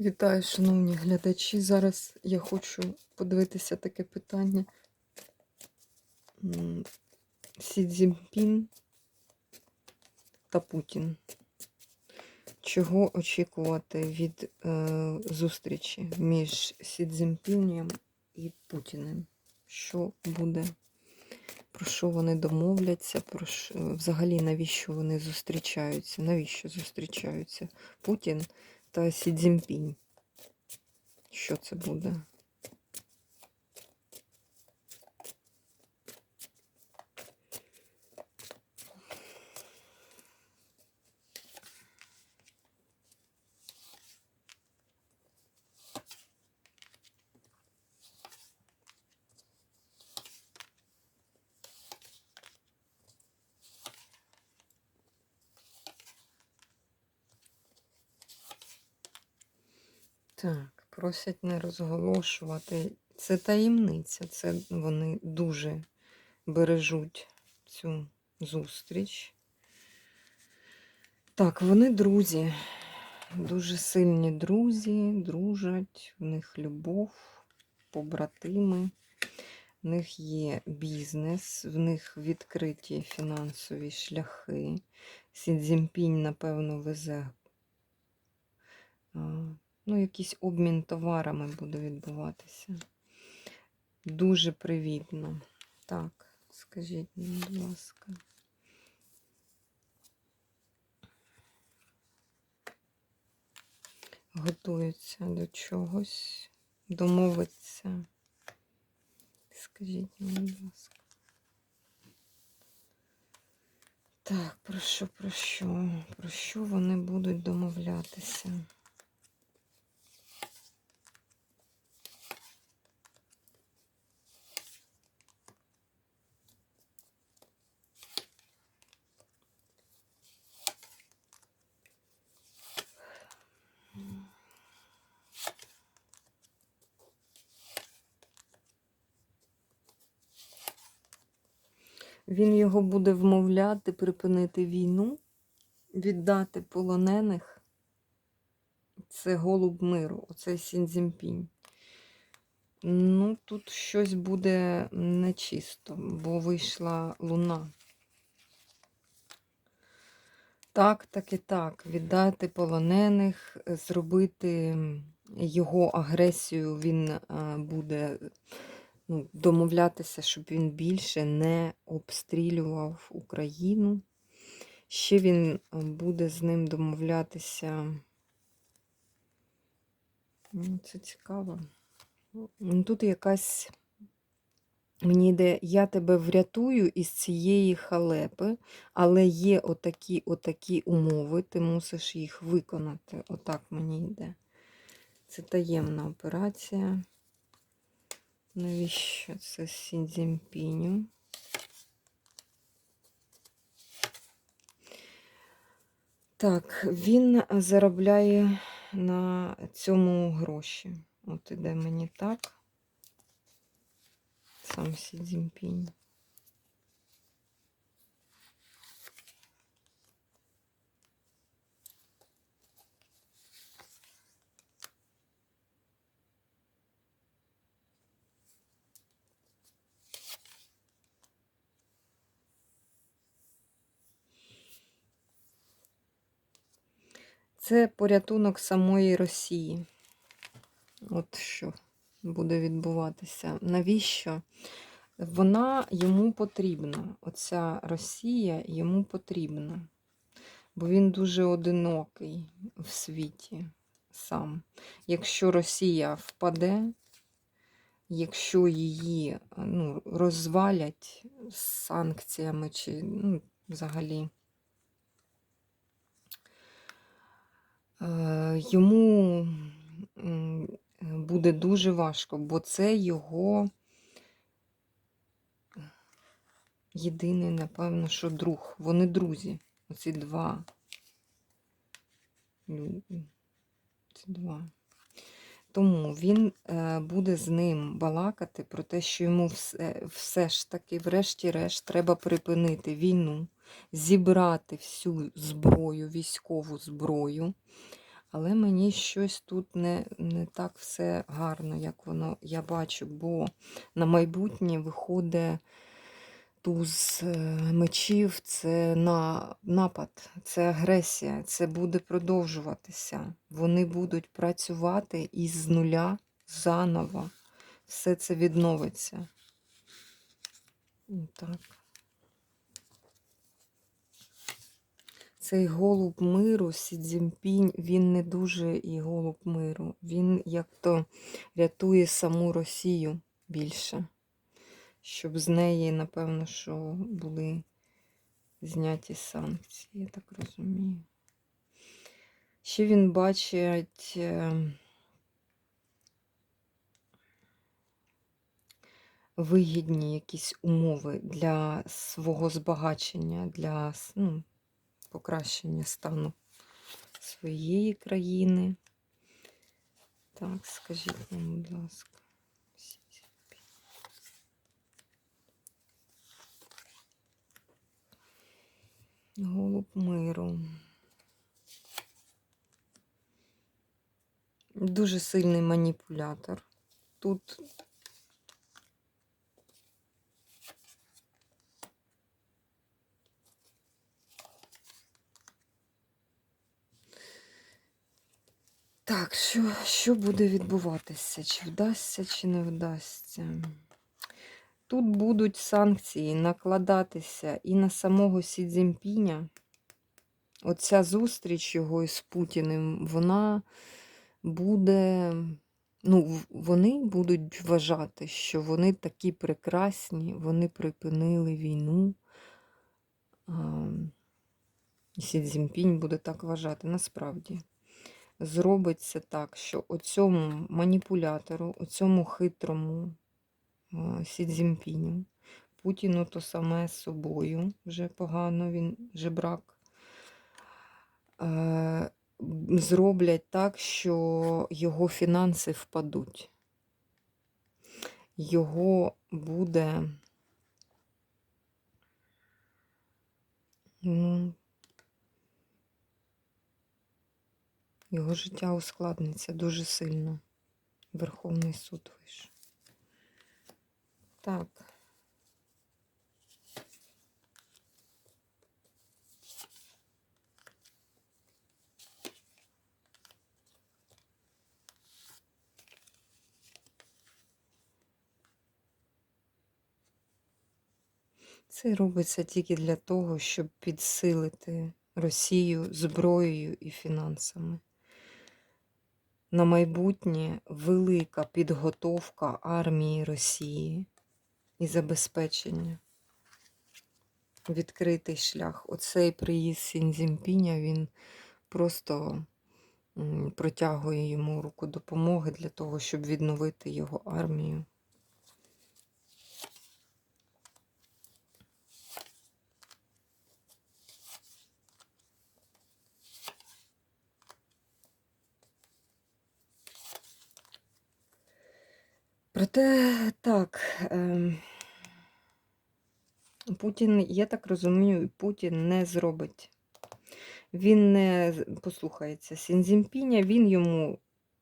Вітаю, шановні глядачі. Зараз я хочу подивитися таке питання. Сі Цзіньпін та Путін. Чого очікувати від е, зустрічі між Сі Цзіньпінем і Путіним? Що буде? Про що вони домовляться? Про що, взагалі, навіщо вони зустрічаються? Навіщо зустрічаються Путін та Сі? Що це буде? Так, просять не розголошувати. Це таємниця. Це вони дуже бережуть цю зустріч. Так, вони друзі, дуже сильні друзі, дружать, в них любов, побратими, в них є бізнес, в них відкриті фінансові шляхи. Сі Цзіньпінь, напевно, везе. Ну, якийсь обмін товарами буде відбуватися. Дуже привітно. Так, скажіть мені, будь ласка. Готуються до чогось, домовиться. Скажіть мені, будь ласка. Так, про що, про що? Про що вони будуть домовлятися? Він його буде вмовляти припинити війну, віддати полонених. Це голуб миру, оцей Сінзімпінь. Ну, тут щось буде нечисто, бо вийшла луна. Так, так і так. Віддати полонених, зробити його агресію, він е, буде ну, домовлятися, щоб він більше не обстрілював Україну. Ще він е, буде з ним домовлятися. Ну, Це цікаво. Ну, Тут якась. Мені йде, я тебе врятую із цієї халепи, але є отакі отакі умови, ти мусиш їх виконати. Отак мені йде. Це таємна операція. Навіщо це Сіндзімпіню? Так, він заробляє на цьому гроші. От іде мені так. Сам Сі. Це порятунок самої Росії. От що буде відбуватися. Навіщо? Вона йому потрібна. Оця Росія йому потрібна. Бо він дуже одинокий в світі сам. Якщо Росія впаде, якщо її ну, розвалять з санкціями чи ну, взагалі. Е, Йому буде дуже важко, бо це його єдиний, напевно, що друг. Вони друзі. Оці два. Ці два. Тому він е, буде з ним балакати про те, що йому все, все ж таки, врешті-решт, треба припинити війну, зібрати всю зброю, військову зброю, Але мені щось тут не, не так все гарно, як воно я бачу, бо на майбутнє виходить туз е, мечів, це на, напад, це агресія, це буде продовжуватися. Вони будуть працювати із нуля заново. Все це відновиться. Так. Цей голуб миру, Сі Цзіньпінь, він не дуже і голуб миру. Він як то рятує саму Росію більше. Щоб з неї, напевно, що були зняті санкції, я так розумію. Ще він бачить. е, Вигідні якісь умови для свого збагачення, для ну, покращення стану своєї країни. Так, скажіть нам, будь ласка. Голуб миру. Дуже сильний маніпулятор. Тут Так, що, що буде відбуватися? Чи вдасться, чи не вдасться? Тут будуть санкції накладатися і на самого Сі Цзіньпіня. Оця зустріч його із Путіним, вона буде. Ну, вони будуть вважати, що вони такі прекрасні, вони припинили війну. Сі Цзіньпінь буде так вважати насправді зробиться так, що оцьому маніпулятору, оцьому хитрому Сі Цзіньпіню, Путіну то саме з собою вже погано, він жебрак, е, зроблять так, що його фінанси впадуть. Його буде. Ну, Його життя ускладниться дуже сильно. Верховний суд вийшов. Так. Це робиться тільки для того, щоб підсилити Росію зброєю і фінансами. На майбутнє велика підготовка армії Росії і забезпечення. Відкритий шлях. Оцей приїзд Сінзімпіня, він просто протягує йому руку допомоги для того, щоб відновити його армію. Проте так, ем, Путін, я так розумію, Путін не зробить. Він не послухається Сінзімпіня, він йому.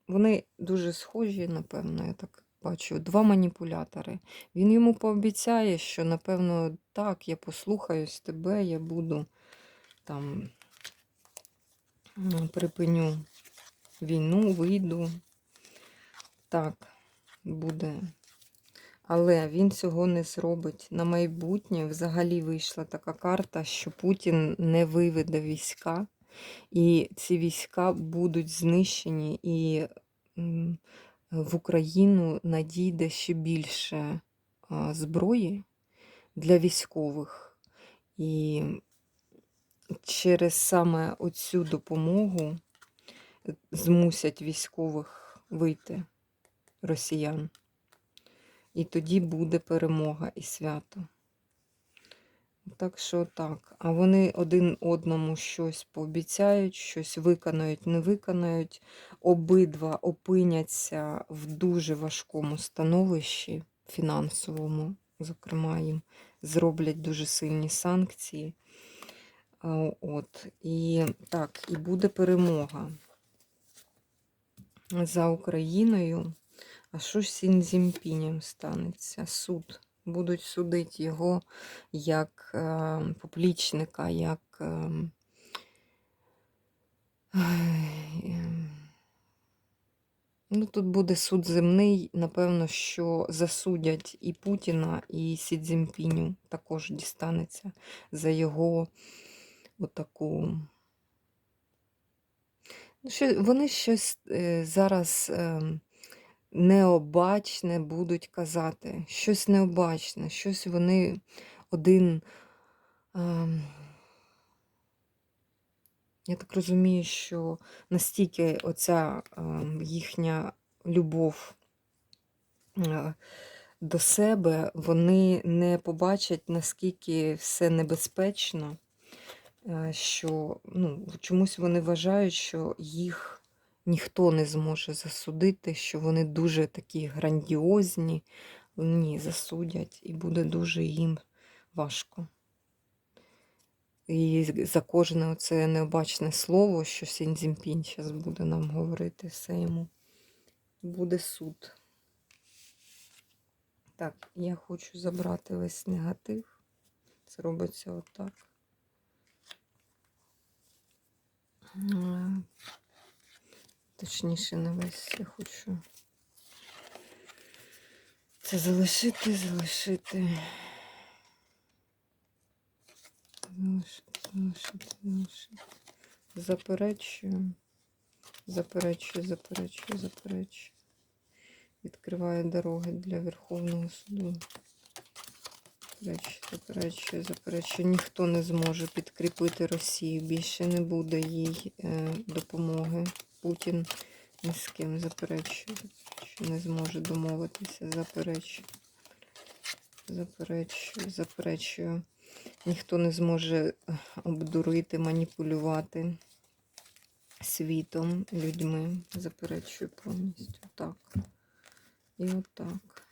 Вони дуже схожі, напевно, я так бачу. Два маніпулятори. Він йому пообіцяє, що, напевно, так, я послухаюсь тебе, я буду там припиню війну, вийду. Так, буде. Але він цього не зробить. На майбутнє взагалі вийшла така карта, що Путін не виведе війська, і ці війська будуть знищені, і в Україну надійде ще більше зброї для військових. І через саме оцю допомогу е, змусять військових вийти росіян. І тоді буде перемога і свято. Так що так. А вони один одному щось пообіцяють, щось виконають, не виконають. Обидва опиняться в дуже важкому становищі фінансовому, зокрема, їм зроблять дуже сильні санкції. От. І так, і буде перемога. за Україною. А що з Сінзімпінем станеться? Суд. Будуть судити його як е, публічника, як. Е, Ну, тут буде суд земний, напевно, що засудять і Путіна, і Сі також дістанеться за його отаку. Ну, вони щось е, зараз е, необачне будуть казати, щось необачне, щось вони один. Е, я так розумію, що настільки оця е, їхня любов е, до себе, вони не побачать, наскільки все небезпечно, е, що ну, чомусь вони вважають, що їх ніхто не зможе засудити, що вони дуже такі грандіозні. Ні, засудять, і буде дуже їм важко. І за кожне оце необачне слово, що Сінзімпінь зараз буде нам говорити, все йому буде суд. Так, я хочу забрати весь негатив. Це робиться отак. Точніше, не весь я хочу. Це залишити, залишити. Залишити, залишити, залишити. Заперечую. Заперечую, заперечую, заперечую. Відкриваю дороги для Верховного суду. Заперечую, заперечую, заперечую. Ніхто не зможе підкріпити Росію. Більше не буде їй е, допомоги. Путін ні з ким заперечує, що Не зможе домовитися. заперечує. Заперечую, заперечую. Ніхто не зможе е, обдурити, маніпулювати світом, людьми. Заперечую повністю. Так. І отак.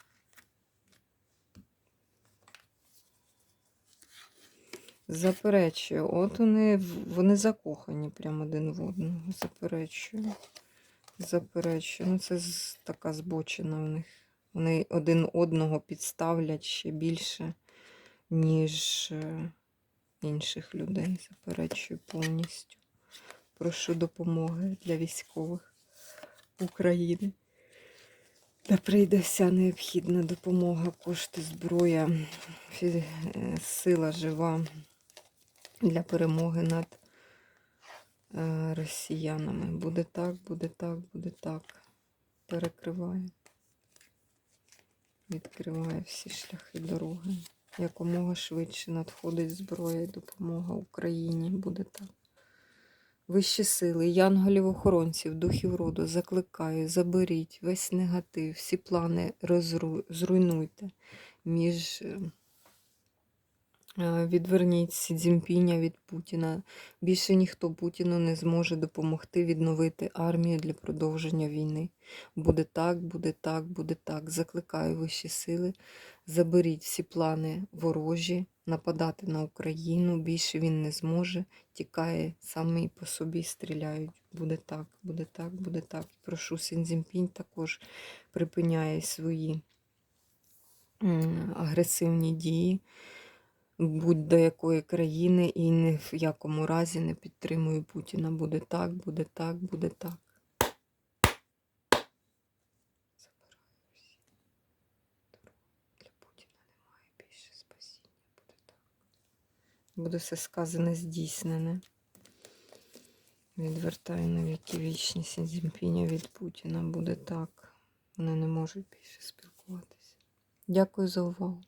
Заперечую. От вони, вони закохані прямо один в одного. Заперечую. Заперечую. Ну, це така збочина в них. Вони один одного підставлять ще більше, ніж е, інших людей. Заперечую повністю. Прошу допомоги для військових України. Та прийде вся необхідна допомога, кошти, зброя, е, сила жива для перемоги над е, росіянами. Буде так, буде так, буде так. Перекриває. Відкриває всі шляхи дороги. Якомога швидше надходить зброя і допомога Україні. Буде так. Вищі сили, янголів-охоронців, духів роду, закликаю, заберіть весь негатив, всі плани розру... зруйнуйте. Між... е, Відверніть Сі від Путіна. Більше ніхто Путіну не зможе допомогти відновити армію для продовження війни. Буде так, буде так, буде так. Закликаю вищі сили. Заберіть всі плани ворожі, нападати на Україну. Більше він не зможе. Тікає самий по собі, стріляють. Буде так, буде так, буде так. Прошу Сінзімпінь також припиняє свої агресивні дії будь-до якої країни і ні в якому разі не підтримую Путіна. Буде так, буде так, буде так. Буде все сказане, здійснене. Відвертаю на віки вічні Сінзімпіня від Путіна. Буде так. Вони не можуть більше спілкуватися. Дякую за увагу.